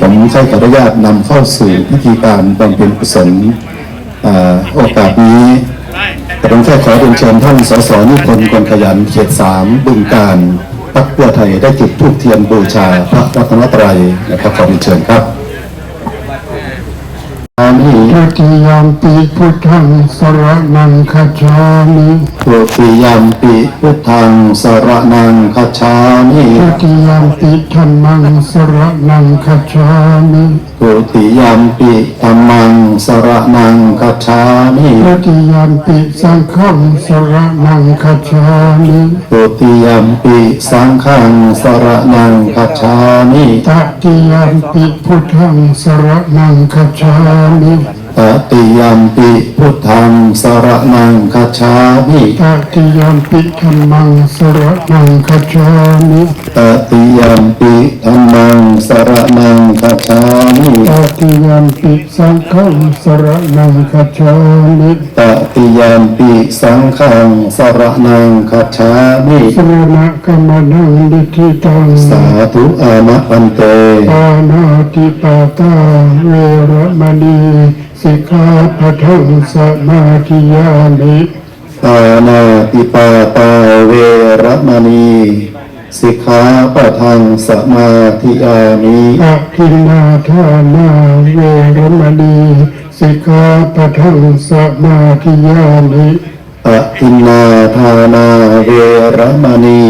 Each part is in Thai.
ผมใช้ขออนุญาตนำเข้าสู่พิธีการบำเพ็ญกุศลโอกาสนี้แต่ผมแค่ขอเรียนเชิญท่านสสนิพนธ์คนขยันเขตสามบึงการพักเพื่อไทยได้จุดธูปเทียนบูชาพระรัตนตรัยนะครับขอเรียนเชิญครับ มิทุติยมปีพุทธังสรนังคาชามิตุติยมปิพุทธังสรนังคัจามิทุติยมปีธรรมังสรนังคาชามิตุติยมปิธรรมังสรนังคัจามิทุติยมปีสังฆังสรนังคาชามิตุติยมปิสังฆังสรนังคัจามิตติยมปีพุทธังสรนังคาชามิ Amén. ตติยมปิพุทธังสรนังคัจฉามิตติยามปีธรรมังสรนังคาชามิตติยมปิธรรมังสรนังคัจฉามิตติยามปีสังฆังสรนังคาชามิตติยมปิสังฆังสรนังคัจฉามิสรณะกรรมนังดิทิตังสาธุอามะปันเตปานาติปาตาเวรมณี สิกขาปะทังสมาธิยามิปานาติปาตาเวระมณีสิกขาปะทังสมาธิยามิอะคินนาทานาเวรมณีสิกขาปะทังสมาธิยามิอทินนาทานาเวระมณี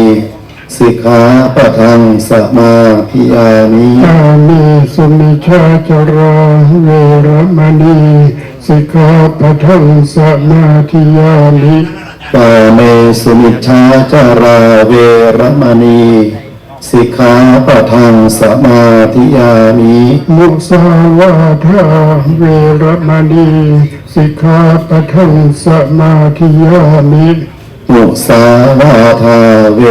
สิกขาปะทังสมาธิยามิตามีสุมิชาจราเวร มณีสิกขาปะทังสมาธิยามิปาเมสุมิชฌาจาราเวระมณีสิกขาปะทังสมาธิยามิมุสาวาทาเวรมณีสิกขาปะทังสมาธิยามิมุสาวาทาเว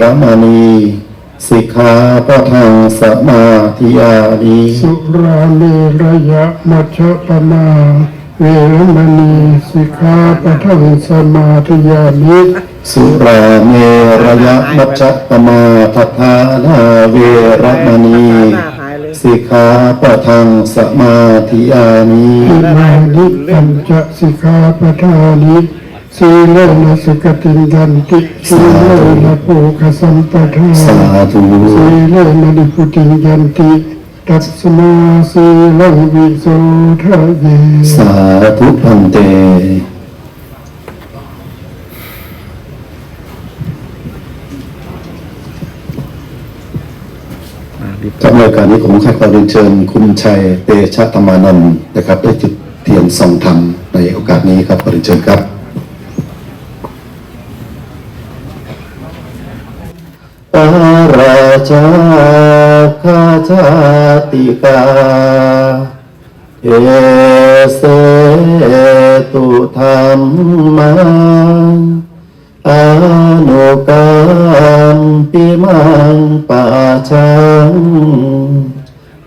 ระมณี สิกขาปะทังสมาธิยามิสุราเมรยะมัชฌะปมาเวรมณีสิกขาปะทังสมาธิยามิสุราเมรยะมัจจปมาทัฏฐานาเวระมณีสิกขาปะทังสมาธิยามิอิมานิปัญจสิกขาปทานิ สีเลนะสุกติยันติสีเลนะโภคสัมปทาสาธุสีเลนะดิพุติยันติตัสมาสีลังวิโสทะเยสาธุพันเตครับในโอกาสนี้ผมขอเรียนเชิญคุณชัยเตชะธรรมานนท์นะครับได้จุดเทียนส่องธรรมในโอกาสนี้ครับขอเรียนเชิญครับ ปาราชาคาชาติกาเอเสตุธรรมาอนุกรรมปิมังปาชัง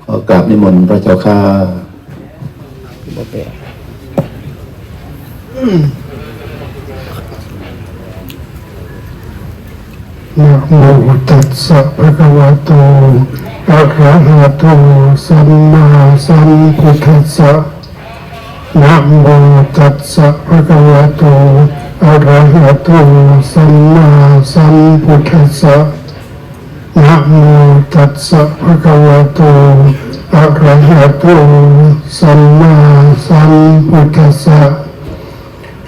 ขอกราบนิมนต์พระเจ้าค่ะ นะ โมตัสสะภะคะวะโตอะระหะโตสัมมาสัมพุทธัสสะนะโมตัสสะภะคะวะโตอะระหะโตสัมมาสัมพุทธัสสะนะโมตัสสะภะคะวะโตอะระหะโตสัมมาสัมพุทธัสสะ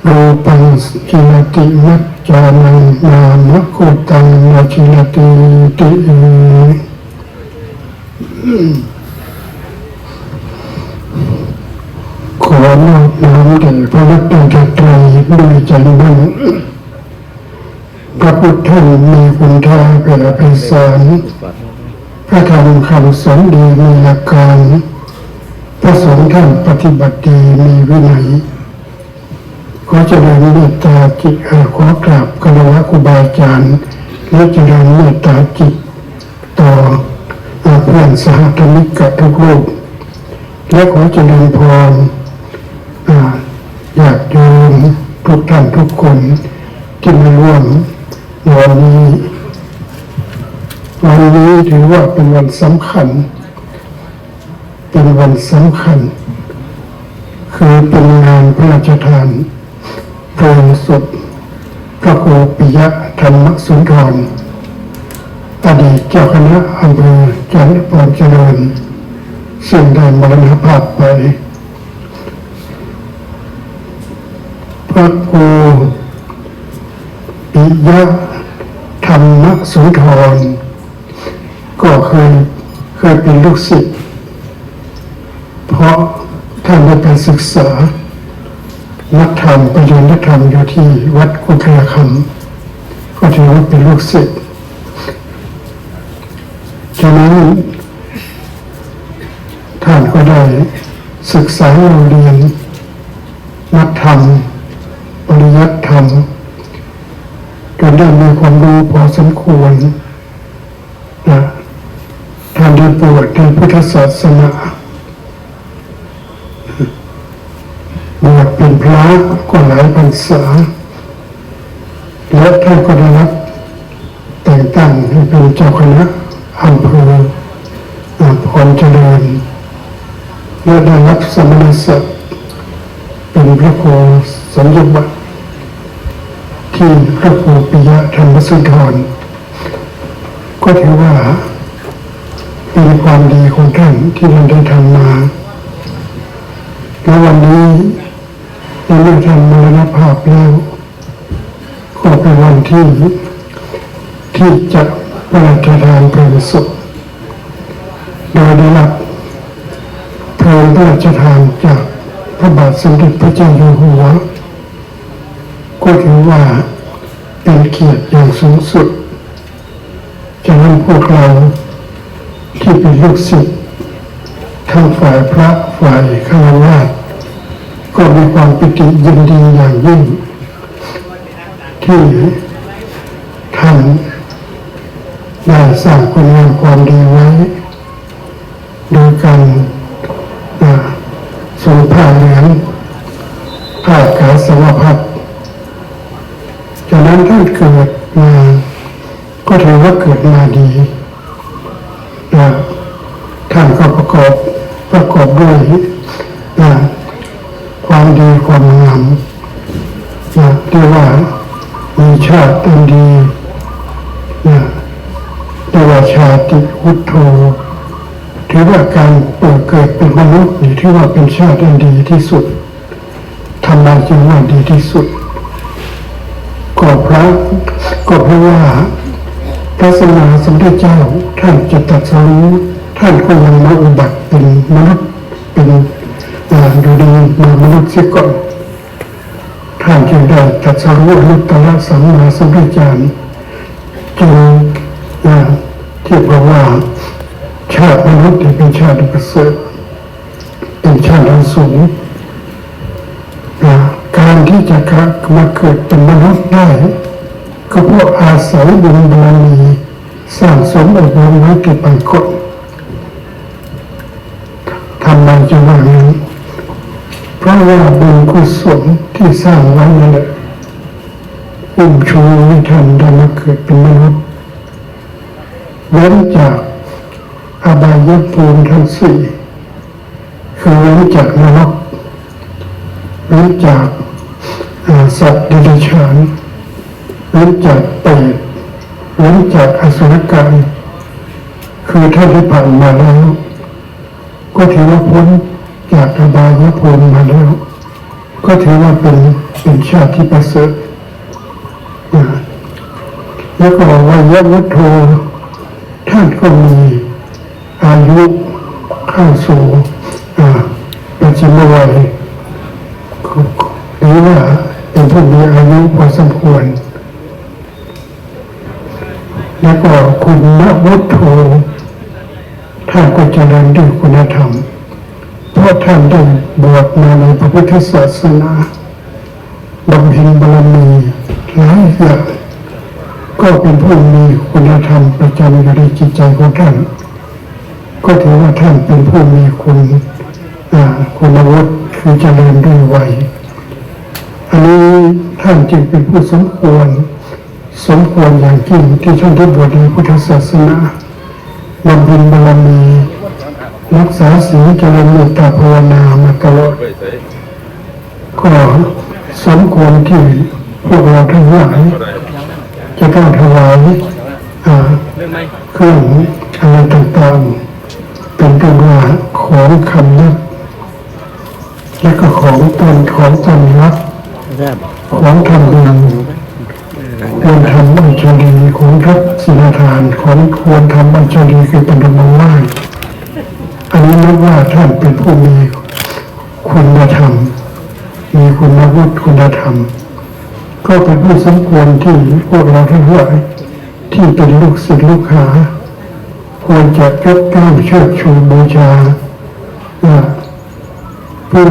รูปังกินติมัจจานังนามะคุตังนาชินติติขอนอบน้อมแด่พระรัตนตรัยด้วยใจมั่นพระพุทธมีคุณค่าแผ่ไพศาลพระธรรมคำสอนดีมีหลักการ พระสงฆ์ท่านปฏิบัติดีมีวินัย อเจริญเมตตาจิตอ่อขอกราบคารวะครูบาอาจารย์และเจริญเมตตาจิต ต่อเพื่อนสหธรรมิกกับทุกรูปและขอเจริญพรอยากโยมทุกท่านทุกคนที่มาร่วมวันนี้วันนี้ถือว่าเป็นวันสำคัญ เป็นวันสำคัญ คือเป็นงานพระราชทาน เพลิงศพพระครูปิยะธรรมสุนทรอดีตเจ้าคณะอำเภอจันทร์ปอนเจริญ ซึ่งได้มรณภาพไป พระครูปิยะธรรมสุนทร ก็เคยเคยเป็นลูกศิษย์เพราะท่านได้ไปศึกษา นักธรรมไปเรียนนักธรรมอยู่ที่วัดกุฎระคำก็ถือว่าเป็นลูกศิษย์ฉะนั้นท่านก็ได้ศึกษาเราเรียนนักธรรมปริยัติธรรมจนได้มีความรู้พอสมควรนะท่านได้บวชในพุทธศาสนา ชเป็นพระก็หลายพรรษาและท่านก็ได้รับแต่งตั้งให้เป็นเจ้าคณะอำเภออ่าพรเจริญและได้รับสมณศักดิ์เป็นพระโคสมยบัติที่พระคปิยะธรรมสุนทรก็ถือว่าเป็นความดีของท่านที่ท่านได้ทำมาและวันนี้ ในเมื่อท่านมรณภาพแล้วก็เป็นวันที่ที่จะพระราชทานเพลิงศพโดยได้รับเพลิงพระราชทานจากพระบาทสมเด็จพระเจ้าอยู่หัว ก็ถือว่าเป็นเกียรติอย่างสูงสุดฉะนั้นพวกเราที่เป็นลูกศิษย์ทั้งฝ่ายพระฝ่ายฆราวาส ก็มีความปิติยินดีอย่างยิ่ง ที่ท่านได้สร้างคุณงามความดีไว้ โดยการอ่งผ้าเหลืองผ้ากาสวพัดจากนั้นท่านเกิดมาก็ถือว่าเกิดมาดี นุษย์นี่ว่าเป็นชาติอันดีที่สุดทำไมจึงว่าดีที่สุด ก็เพราะก็เพราะว่าพระสมาสมเด็จเจ้าท่านจะตรัสรู้ท่านก็ยังมาอุบัติเป็นมนุษย์เป็นอ่าอยู่ดีมามนุษย์เสียก่อนท่านจึงได้ตรัสรู้อนุตตรสัมมาสัมพุทธเจ้าจึงอ่าที่บอกว่าชาติมนุษย์ที่เป็นชาติประเสริฐ เป็นชาติสูงนะการที่จะมาเกิดเป็นมนุษย์ได้ ก็เพราะอาศัยบุญบารมีสร้างสมอบรมไว้เก็บปันกฎทำไมจะว่าอย่างนี้เพราะว่าบุญกุศลที่สร้างไว้นั่นแหละอุ้มชูให้ท่านได้มาเกิดเป็นมนุษย์เว้นจากอบายภูมิทั้งสี่ คือเว้นจากนรกเว้นจากสัตว์ดรัจฉานเว้นจากเปรตเว้นจากอสุรกายคือท่านที่ผ่านมาแล้ว ก็ถือว่าพ้นจากอบายภูมิมาแล้ว ก็ถือว่าเป็นเป็นชาติที่ประเสริฐนะแล้วก็บอกว่ายะวุฒโธท่านก็มีอายุเข้าสู่ อ่าปัจจุบันวัยหรือว่าเป็นผู้มีอายุพอสมควร แล้วก็คุณนวุฒโธท่านก็เจริญด้วยคุณธรรม เพราะท่านได้บวชมาในพระพุทธศาสนาบำเพ็ญบารมีหลายอย่างก็เป็นผู้มีคุณธรรมประจำอยู่ในจิตใจของท่าน ก็ถือว่าท่านเป็นผู้มีคุณคุณวุฒิคือเจริญด้วยวัย อันนี้ท่านจึงเป็นผู้สมควร สมควรอย่างยิ่งที่ท่านได้บวชในพุทธศาสนาบำเพ็ญบารมีรักษาศีลเจริญเมตตาภาวนามาตลอดก็สมควรที่พวกเราทั้งหลายจะต้องถวายเครื่องอะไรต่างๆ เป็นตัวว่าของคำนับและก็ของตนของตนรับของทำบุญควรทำอัญชลีของทักษิณทานของควรทำอัญชลีคือป็นธรรมไหวอันนี้นับว่าท่านเป็นผู้มีคุณธรรม มีคุณวุฒิคุณธรรม ก็เป็นผู้สมควรที่พวกเราทั้งหลายที่เป็นลูกศิษย์ลูกหา ควรจะยกย่องเชิดชูบูชาเพื่อ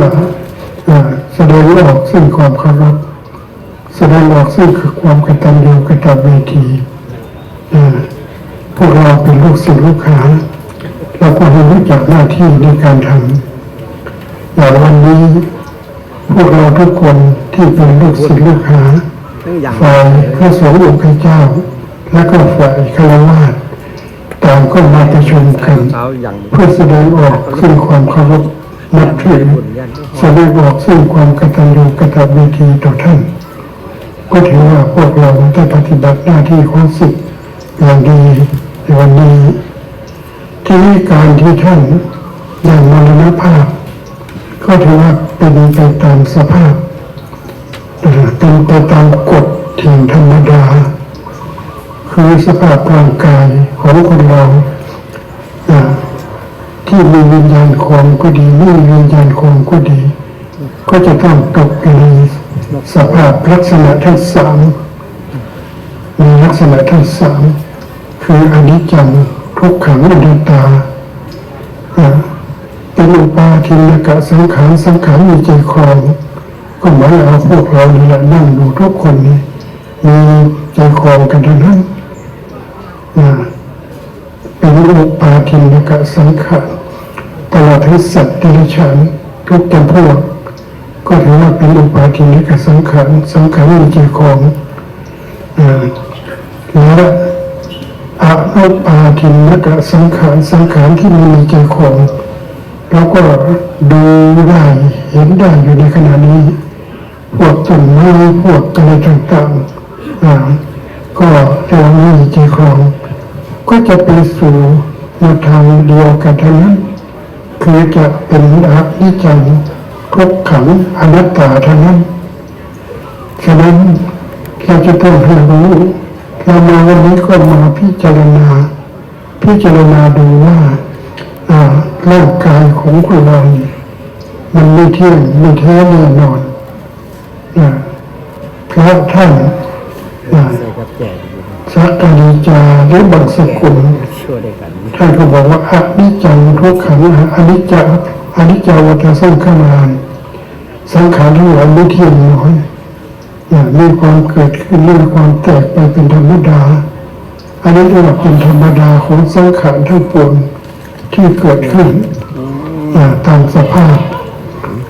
แสดงออกซึ่งความเคารพแสดงออกซึ่งคือความกตัญญูกตเวทีพวกเราเป็นลูกศิษย์ลูกหาเราควรจะรู้จักหน้าที่ในการทำอย่างวันนี้ พวกเราทุกคนที่เป็นลูกศิษย์ลูกหาฝ่ายพระสงฆ์องค์เจ้า และก็ฝ่ายฆรวาส ต่างก็มาประชุมกันเช้าอย่างเพื่อแสดงออกซึ่งความเคารพนับถือแสดงออกซึ่งความกตัญญูกตเวทีต่อท่าน ก็ถือว่าพวกเราได้ปฏิบัติหน้าที่ของศิษย์อย่างดีในวันนี้ที่นี้การที่ท่านอย่างมรณภาพ ก็ถือว่าเป็นไปตามสภาพนะฮะเป็นไปตามกฎแห่งธรรมดา คือสภาพร่างกายของคนเราที่มีวิญญาณคงก็ดีไม่มีวิญญาณคงก็ดี ก็จะต้องตกอยู่ในสภาพลักษณะทั้งสามมีลักษณะทั้งสามคืออนิจจังทุกขังอนัตตาเป็นอุปาทินกะสังขารสังขารมีใจครองก็หมายเอาพวกเรานี่แหละนั่งดูทุกคนนี่มีใจครองกันทั้งนั้น เป็นอุปาทินกะสังขารตลอดทั้งสัตว์ที่ฉันทุกจำพวก ก็ถือว่าเป็นอุปาทินกะสังขารสังขารมีใจครองและอาอุปาทินกะสังขารสังขารที่มีใจครองเราก็ดูได้เห็นได้อยู่ในขณะนี้ พวกต้นไม้พวกอะไรต่างๆก็เราไม่มีใจครอง ก็จะไปสู่แนวทางเดียวกันทั้งนั้นคือจะเป็นอานิจังทุกขังอนัตตาทั้งนั้นฉะนั้นเราจะต้องให้รู้เรามาวันนี้ก็มาพิจารณา พิจารณาดูว่าร่างกายของคนเราเนี่ยมันไม่เที่ยงไม่แท้แน่นอนนะเพราะท่าน สักอยู่สักกานิจาหรือบางสกุลท่านก็บอกว่าอนิจจังทุกขังอนิจจาอนิจจาวัฏสังขารานสังขารทั้งหลายไม่เที่ยงน้อยอ่ามีความเกิดขึ้นมีความแตกไปเป็นธรรมดา อันนี้เรียกว่าเป็นธรรมดาของสังขารทั้งปวงที่เกิดขึ้นตามสภาพ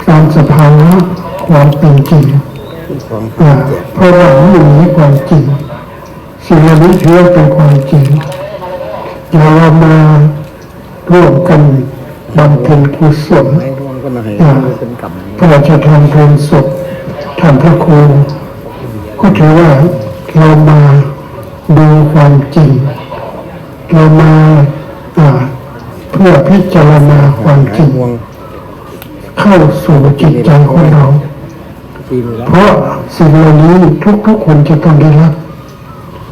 ตามสภาวะความเป็นจริงเพราะว่าไม่มีความจริง สิ่งเหล่านี้ถือว่าเป็นความจริงเรามาร่วมกันบำเพ็ญกุศลไม่ร่วมก็มาให้เป็นกรรมพระราชทานเพลิงศพทานพระครูก็ถือว่าเรามาดูความจริง เรามาเพื่อพิจารณาความจริง เข้าสู่จิตใจของเรา เพราะสิ่งเหล่านี้ทุกๆคนจะต้องได้รับ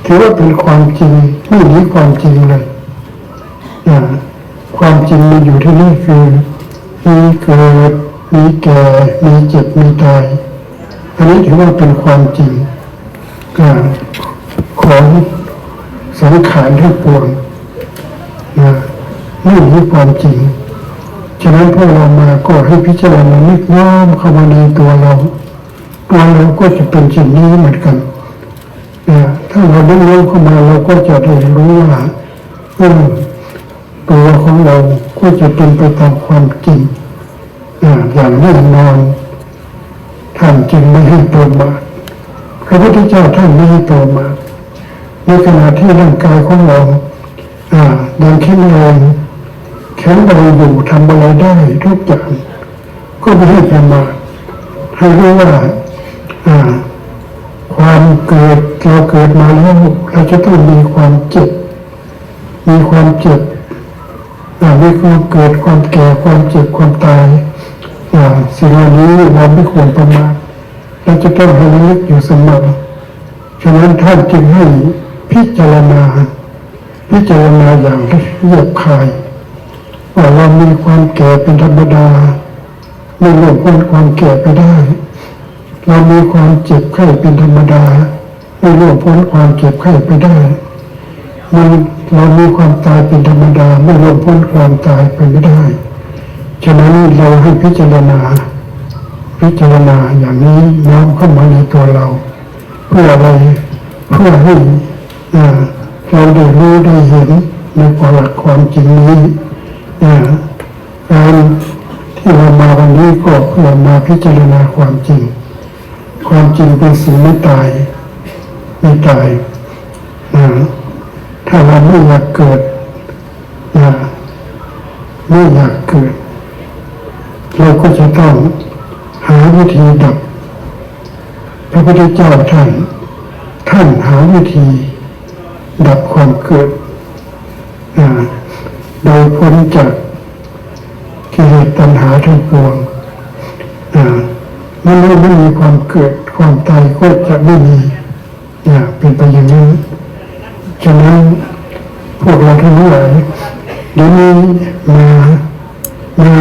ถือว่าเป็นความจริงไม่หนีความจริงเลยอ่าความจริงมันอยู่ที่นี่คือมีเกิดมีแก่มีเจ็บมีตาย อันนี้ถือว่าเป็นความจริงของสังขารทั้งปวงนะไม่หนีความจริง ฉะนั้นพวกเรามาก็ให้พิจารณานึกน้อมเข้ามาในตัวเรา ตัวเราก็จะเป็นสิ่งนี้เหมือนกัน ถ้าเราดึงน้อมเข้ามาเราก็จะได้รู้ว่าเออตัวของเราก็จะเป็นไปตามความจริงอย่างแน่นอนท่านจึงไม่ให้ประมาทพระพุทธเจ้าท่านไม่ให้ประมาทในขณะที่ร่างกายของเราอ่ายังแข็งแรงแข็งแรงอยู่ทำอะไรได้ทุกอย่างก็ไม่ให้ประมาทให้รู้ว่าอ่า ความเกิดเราเกิดมาแล้วเราจะต้องมีความเจ็บ มีความเจ็บอ่ามีความเกิดความแก่ความเจ็บความตายอ่าสิ่งเหล่านี้เราไม่ควรประมาทเราจะต้องให้ระลึกอยู่เสมอฉะนั้นท่านจึงให้พิจารณา พิจารณาอย่างเอียบคายว่าเรามีความแก่เป็นธรรมดาไม่หลงพ้นความแก่ไปได้ เรามีความเจ็บไข้เป็นธรรมดาไม่ล่วงพ้นความเจ็บไข้ไปได้มันเรามีความตายเป็นธรรมดาไม่ล่วงพ้นความตายไปไม่ได้ฉะนั้นเราให้พิจารณา พิจารณาอย่างนี้น้อมเข้ามาในตัวเรา เพื่ออะไรเพื่อให้เราได้รู้ได้เห็นในความหลักความจริงนี้การที่เรามาวันนี้ก็เพื่อมาพิจารณาความจริง ความจริงเป็นสิ่งไม่ตายไม่ตายนะถ้าเราไม่อยากเกิดนะไม่อยากเกิด เราก็จะต้องหาวิธีดับ พระพุทธเจ้าท่าน ท่านหาวิธี ดับความเกิดนะโดยพ้นจากกิเลสตัณหาทั้งปวงนะ เมื่อไม่มีความเกิดความตายก็จะไม่มีเนี่ยเป็นไปอย่างนี้ฉะนั้นพวกเราทั้งหลายเดี๋ยวนี้มามา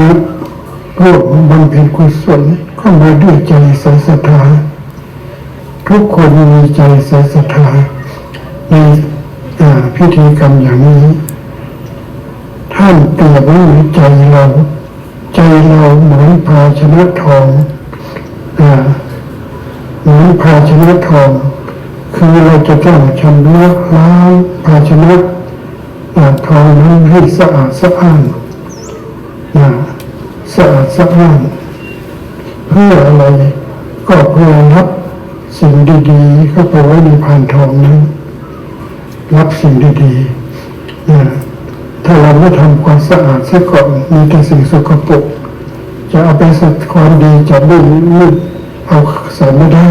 ร่วมบำเพ็ญกุศลก็มาด้วยใจใส่ศรัทธาทุกคนมีใจใส่ศรัทธาในพิธีกรรมอย่างนี้ ท่านเปรียบไว้เหมือนใจเรา ใจเราเหมือนภาชนะทอง หมือนภาชนะทอง คือเราจะต้องชำระล้างภาชนะทองนั้นให้สะอาดสะอ้านอ่าสะอาดสะอ้านเพื่ออะไรก็เพื่อรับสิ่งดีๆเข้าไปไว้ในพานทองนั้น รับสิ่งดีๆอ่าถ้าเราไม่ทำความสะอาดซะก่อนมีแต่สิ่งสกปรกจะเอาไปสัตความดีจะไม่ไม่ เอาใส่ไม่ได้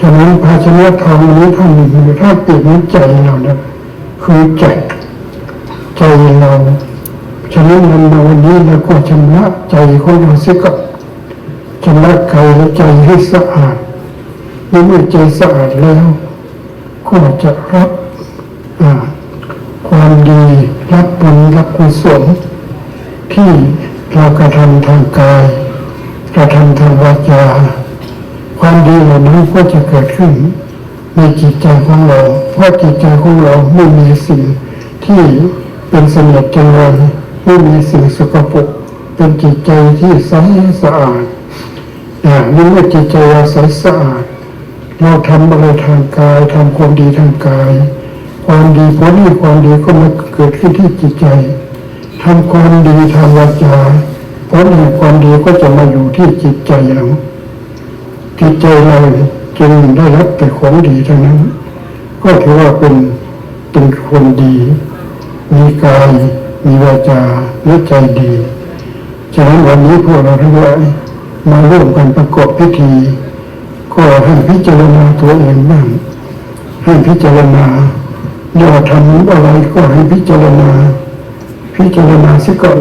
ฉะนั้นภาชนะทองนี้ท่านหนึ่งถ้าเปลี่ยนน้ใจเรานะคือใจใจเราฉะนั้นมันวันนี้เราก็ชำระใจของเราเสียก่อนชำระกายและใจให้สะอาดเมื่อใจสะอาดแล้วก็จะรับความดีรับบุญรับกุศลที่เรากระทำทางกาย ระทำทางวาจาความดีเหล่านั้นก็จะเกิดขึ้นในจิตใจของเรา เพราะจิตใจของเราไม่มีสิ่งที่เป็นสนียดจังเลยไม่มีสิ่งสกปรกเป็นจิตใจที่ใสสะอาดอ่าเมื่อจิตใจเราใสสะอาด เราทำอะไรทางกายทำความดีทางกาย ความดีผลที่ความดีก็มาเกิดขึ้นที่จิตใจทำความดีทางวาจา ผลแห่งความดีก็จะมาอยู่ที่จิตใจเราจิตใจเราจึงได้รับแต่ของดีเท่านั้น ก็ถือว่าเป็นเป็นคนดี มีกาย มีวาจาและใจดีฉะนั้นวันนี้พวกเราทั้งหลายมาร่วมกันประกอบพิธี ก็ให้พิจารณาตัวเองบ้างให้พิจารณาอย่าทำอะไรก็ให้พิจารณา พิจารณาเสียก่อน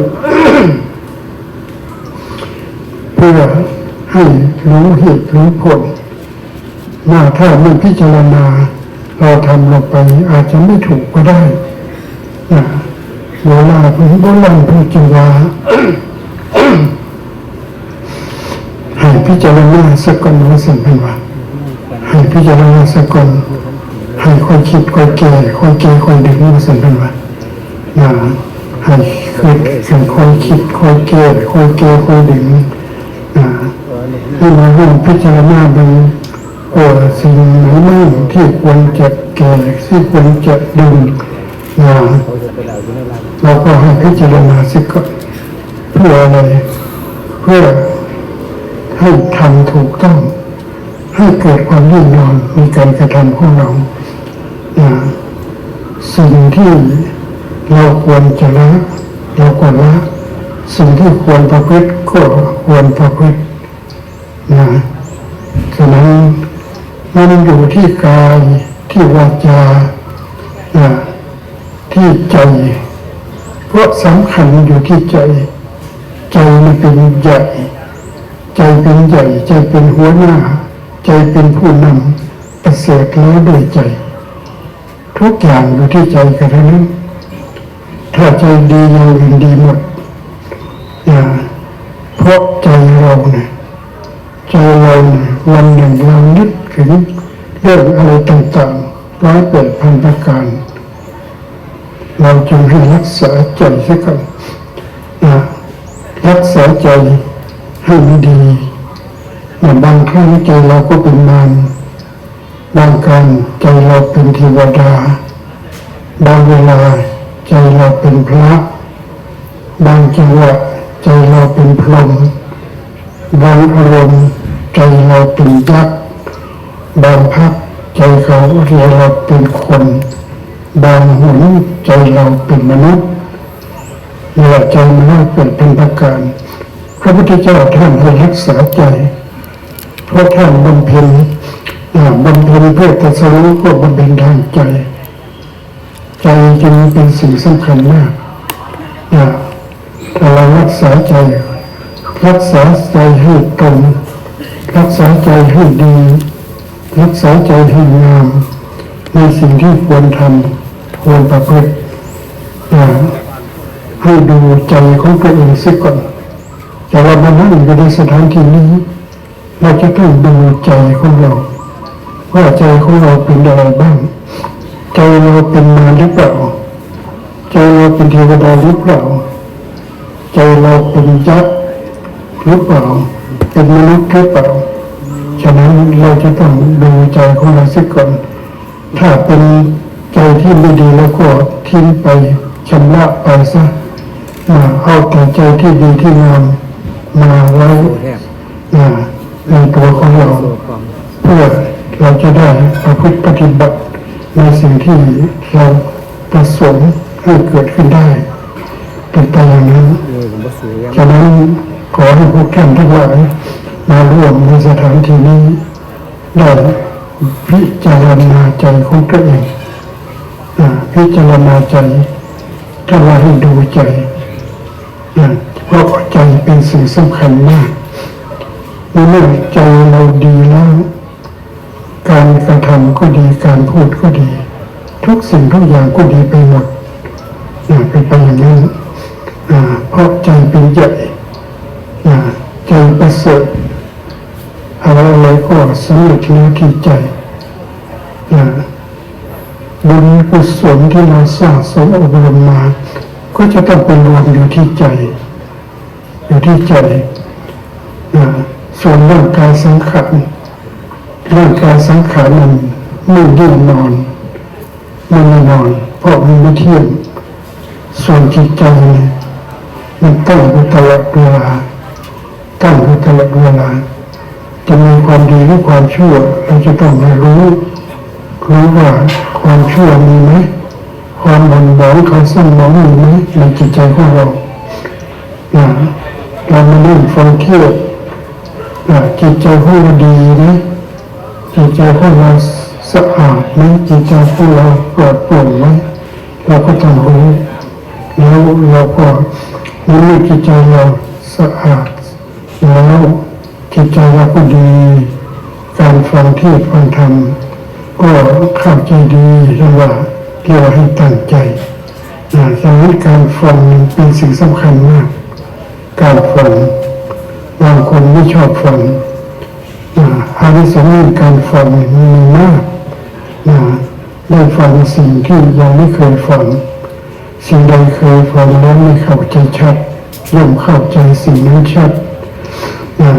พื่อให้รู้เหตุรู้ผลว่าถ้าไม่พิจารณา เราทำลงไปอาจจะไม่ถูกก็ได้นะโบราณผมโบราณพูดจึงว่าให้พิจารณาสักก่อนว่าสิ่งเป็นว่าให้พิจารณาสักก่อนให้คอยคิดคอยแก่คอยแก่คอยดึงมาสิ่งเป็นว่านะให้คือสิ่งค่อยคิดคอยแก่คอยแก่คอยดึง ให้มาร่วมพิจารณาดูเออสิ่งไหนบ้างที่ควรจะแก่ที่ควรจะดึงนะเขาเอาอยู่ในร้าเราก็ให้พิจารณาสิก่อนเพื่ออะไรเพื่อให้ทำถูกต้อง ให้เกิดความแน่นอนในการกระทำของเราสิ่งที่เราควรจะละเราก็ละ สิ่งที่ควรประพฤติก็ควรประพฤตินะฉะนั้นมันอยู่ที่กายที่วาจานะที่ใจ เพราะสำคัญอยู่ที่ใจ ใจมันเป็นใหญ่ ใจเป็นใหญ่ ใจเป็นหัวหน้า ใจเป็นผู้นำประเสริฐแล้วด้วยใจ ทุกอย่างอยู่ที่ใจกันทั้งนั้นถ้าใจดีอย่างอื่นดีหมด นะเพราะใจเราเนี่ยใจเราเนี่ยวันหนึ่งเรานึกถึงเรื่องอะไรต่างๆร้อยเปิดพันประการ เราจึงให้รักษาใจซะก่อนนะรักษาใจให้มันดีนะบางครั้งใจเราก็เป็นมารบางครั้งใจเราเป็นเทวดา บางเวลาใจเราเป็นพระ บางจังหวะ ใจเราเป็นพรหมบางอารมณ์ใจเราเป็นยักษ์บางพักใจเขาเรียเราเป็นคน บางหนใจเราเป็นมนุษย์เรียกใจมนุษย์เป็นเป็นประการพระพุทธเจ้าท่านให้รักษาใจ เพราะท่านบำเพ็ญอ่าบำเพ็ญเพื่อตรัสรู้ก็บำเพ็ญทางใจ ใจจึงเป็นสิ่งสำคัญมากนะถ้า เรารักษาใจ รักษาใจให้ตรงรักษาใจให้ดี รักษาใจให้งามในสิ่งที่ควรทำควรประพฤติให้ดูใจของตัวเองสิก่อนแต่เรามานั่งอยู่ในสถานที่นี้ เราจะต้องดูใจของเรา ว่าใจของเราเป็นอะไรบ้าง ใจเราเป็นมารหรือเปล่า ใจเราเป็นเทวดาหรือเปล่า ใจเราเป็นยักษ์หรือเปล่าเป็นมนุษย์หรือเปล่าฉะนั้นเราจะต้องดูใจของเราสักก่อนถ้าเป็นใจที่ไม่ดีแล้วก็ทิ้งไปชำระไปซะอ่าเอาแต่ใจที่ดีที่งามมาไว้ในตัวของเรา เพื่อเราจะได้ประพฤติปฏิบัติในสิ่งที่เราประสงค์ให้เกิดขึ้นได้ เป็นไปอย่างนั้นเลยผมก็สูงยังฉะนั้นขอให้พวกท่านทั้งหลายมาร่วมในสถานที่นี้ได้พิจารณาใจของตัวเองอ่าพิจารณาใจถ้าว่าให้ดูใจอ่าเพราะใจเป็นสิ่งสำคัญมากเมื่อใจเราดีแล้ว การกระทำก็ดีการพูดก็ดี ทุกสิ่งทุกอย่างก็ดีไปหมดนะเป็นไปอย่างนั้นอ่า เพราะใจเป็นใหญ่ใจประเสริฐอะไรอะไรก็สำเร็จแล้วที่ใจบุญกุศลที่เราสร้างสมอบรมมา ก็จะต้องเป็นรวมอยู่ที่ใจ อยู่ที่ใจส่วนร่างกายสังขารร่างกายสังขารมันไม่ดิ้นนอนมันไม่นอน เพราะมันไม่เที่ยงส่วนจิตใจเนี่ย มันตั้งอยู่ตลอดเวลาตั้งอยู่ตลอดเวลาจะมีความดีหรือความชั่วเราจะต้องมารู้รู้ว่าความชั่วมีไหมความหม่นหมองเขาสร้างหมองมีไหมในจิตใจของเรานะเรามานั่งฟังเทศน์นะจิตใจของเราดีไหมจิตใจของเราสะอาดไหมจิตใจของเราปลอดโปร่งไหมเราก็ต้องรู้แล้วเราก็ เมื่อจิตใจเราสะอาด แล้วจิตใจเราก็ดี การฟังเทศน์ฟังธรรมก็เข้าใจดีเรียกว่าเรียกว่าให้ตั้งใจนะดังนั้นการฟังเป็นสิ่งสำคัญมาก การฟังบางคนไม่ชอบฟังอ่าอานิสงส์ในการฟังมีมากนะได้ฟังสิ่งที่ยังไม่เคยฟัง สิ่งใดเคยฟังแล้วไม่เข้าใจชัดย่อมเข้าใจสิ่งนั้นชัดอ่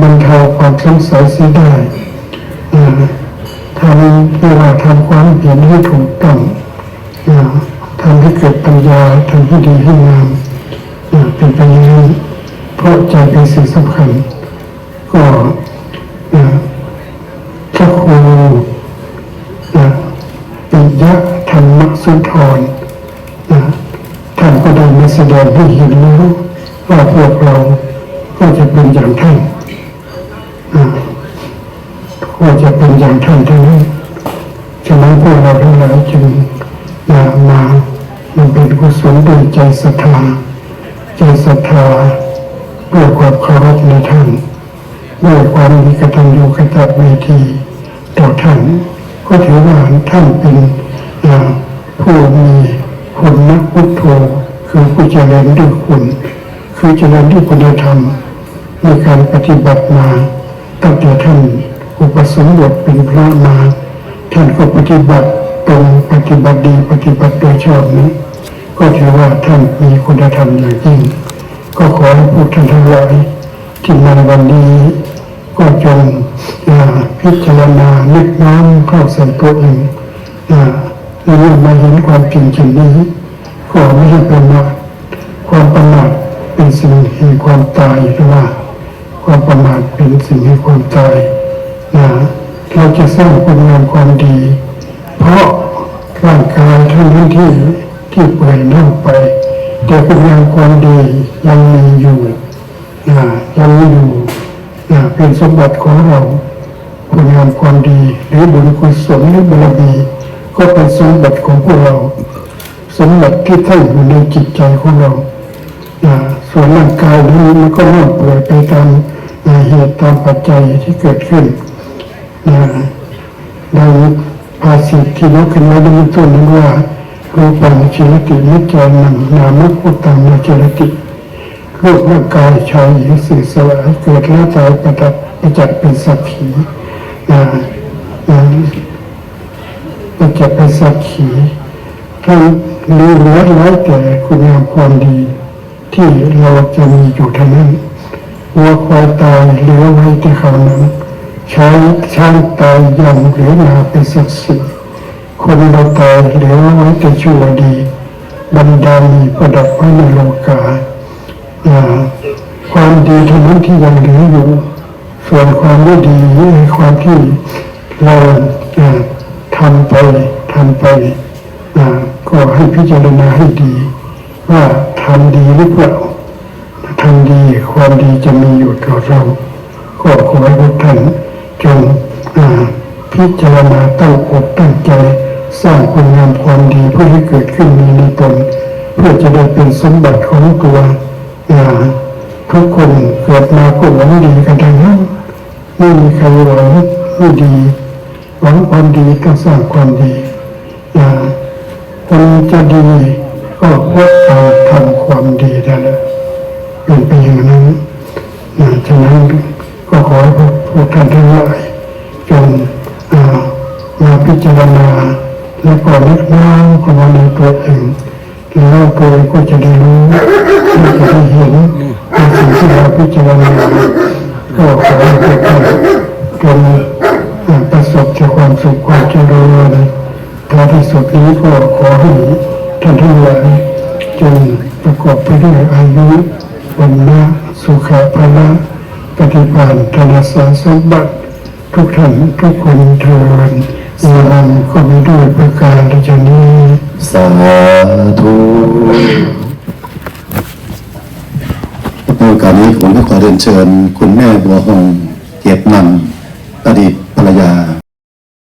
บรรเทาความสงสัยเสียได้อ่ทำเวลาทำความเห็นให้ถูกต้องอ่ทำให้เกิดปัญญาทำให้ดีให้งามอ่เป็นไปอย่างนั้เพราะใจเป็นสิ่งสำคัญ ก็พระครูปิยะธรรมสุนทร สดงให้เห็นแล้วว่าพวกเราก็จะเป็นอย่างท่านก็จะเป็นอย่างท่านทั้งนั้นฉะนั้นพวกเราทั้งหลายจึงมามามันเป็นกุศลด้วยใจศรัทธาใจศรัทธาด้วยความเคารพในท่านด้วยความมีกตัญญูกตเวทีต่อท่าน ก็ถือว่าท่านเป็นอ่าผู้มีคุณนักพุทโธ คือผู้เจริญด้วยคุณ คือเจริญด้วยคุณธรรมในการปฏิบัติมา ตั้งแต่ท่านอุปสมบทเป็นพระมา ท่านก็ปฏิบัติตรงปฏิบัติดีปฏิบัติโดยชอบนี้ ก็ถือว่าท่านมีคุณธรรมอย่างยิ่ง ก็ขอให้พวกท่านทั้งหลายที่มาวันนี้ก็จงอ่าพิจารณานึกน้อมเข้าใส่ตัวเองแล้วเมื่อมาเห็นความจริงเช่น นี้ก็ไม่ให้ประมาทความประมาทเป็นสิ่งแห่งความตายหรือว่า ความประมาทเป็นสิ่งแห่งความตายนะเราจะสร้างคุณงามความดี เพราะร่างกายเท่านั้นที่ที่เปื่อยเน่าไป แต่คุณงามความดียังมีอยู่นะยังมีอยู่นะเป็นสมบัติของเราคุณงามความดีหรือบุญกุศลหรือบารมีก็เป็นสมบัติของพวกเรา สมบัติที่ตั้งอยู่ในจิตใจของเรานะส่วนร่างกายนี้มันก็เน่าเปื่อยไปตามเหตุตามปัจจัยที่เกิดขึ้นนะดังภาษิตที่ยกขึ้นไว้ในต้นนั้นว่ารูปังชิรตินิจจานังนามพุตตังนิจรติรูปร่างกายชายหญิงสื่อสลายเกิดแล้วตายประดับประจักษ์เป็นสักขีนะนะประจักษ์เป็นสักขีทั้ งมีเหลือร้อยแต่คุณงามความดี ที่เราจะมีอยู่เท่านั้นวัวควายตายเหลือไว้แต่เขานั้นช้างช้างตายยังเหลือนาเป็นศักดิ์สิคนเราตายเหลือไว้แต่ชั่วดีบรรดามีประดับไว้ในโลกาความดีเท่านั้นที่ยังเหลืออยู่ ส่วนความไม่ดีในความที่เราอ่าทำไปทำไปอ่า ก็ให้พิจารณาให้ดี ว่าทำดีหรือเปล่าถ้าทำดีความดีจะมีอยู่กับเรา ก็ขอให้ทุกท่านจงพิจารณาตั้งอกตั้งใจสร้างคุณงามความดีเพื่อให้เกิดขึ้นมีในตน เพื่อจะได้เป็นสมบัติของตัวทุกคนเกิดมาก็หวังดีกันทั้งนั้นไม่มีใครหวังไม่ดี หวังความดีต้องสร้างความดีอ่า คนจะดีก็เพราะการทำความดีนั่นแหละเป็นปอย่างนั้นนะฉะนั้นก็ขอให้พวกพวกท่านทั้งหลายจงมาพิจารณาและก็นึกน้อมเข้ามาในตัวเองแล้วตัวเองก็จะได้รู้และจะได้เห็นในสิ่งที่เราพิจารณาก็ขอให้พวกท่านจงประสบแต่ความสุขความเจริญ ท้ายที่สุดนี้ก็ขอให้ท่านทั้งหลายจงประกอบไปด้วยอายุวันนะสุขภาละปฏิบัติธนสารสมบัติทุกท่านทุกคนเทินนิรันดร์ก็มีด้วยประการฉนี้สาธุในโอกาสนี้ผมก็ขอเรียนเชิญ คุณแม่บัวหงเกียรตินำอดีตภรรยา